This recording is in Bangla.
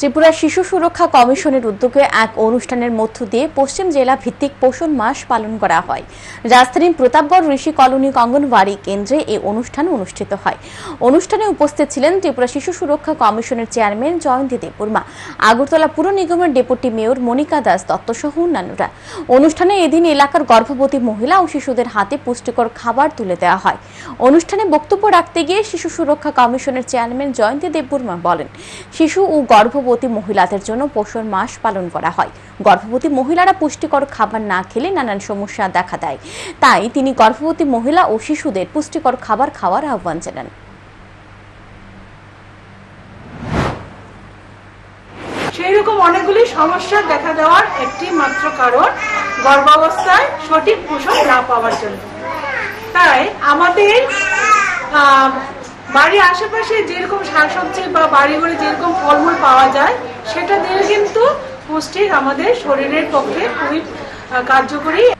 ত্রিপুরা শিশু সুরক্ষা কমিশনের উদ্যোগে এক অনুষ্ঠানের মধ্য দিয়ে পশ্চিম জেলা ভিত্তিক পোষণ মাস পালন করা হয়। রাজধানীর প্রতাপগড় ঋষি কলোনি অঙ্গনওয়াড়ি কেন্দ্রে এই অনুষ্ঠান অনুষ্ঠিত হয়। অনুষ্ঠানে উপস্থিত ছিলেন ত্রিপুরা শিশু সুরক্ষা কমিশনের চেয়ারম্যান জয়ন্তী দেববর্মা, আগরতলা পুর নিগমের ডেপুটি মেয়র মনিকা দাস দত্তসহ অন্যান্যরা। অনুষ্ঠানে এদিন এলাকার গর্ভবতী মহিলা ও শিশুদের হাতে পুষ্টিকর খাবার তুলে দেওয়া হয়। অনুষ্ঠানে বক্তব্য রাখতে গিয়ে শিশু সুরক্ষা কমিশনের চেয়ারম্যান জয়ন্তী দেববর্মা বলেন, শিশু ও গর্ভবতী মহিলাদের জন্য পোষণ মাস পালন করা হয়। গর্ভবতী মহিলারা পুষ্টিকর খাবার না খেলে নানান সমস্যা দেখা দেয়। তাই তিনি গর্ভবতী মহিলা ও শিশুদের পুষ্টিকর খাবার খাওয়ার আহ্বান জানান। সেই অনেকগুলি সমস্যা দেখা দেওয়ার একটি মাত্র কারণ, গর্ভাবস্থায় সঠিক পোষণ না পাওয়ার জন্য। তাই আমাদের বাড়ির আশেপাশে যেরকম শাকসবজি বা বাড়ি ঘরে যেরকম ফলমূল পাওয়া যায়, সেটা দিয়ে কিন্তু পুষ্টির আমাদের শরীরের পক্ষে খুবই কার্যকরী।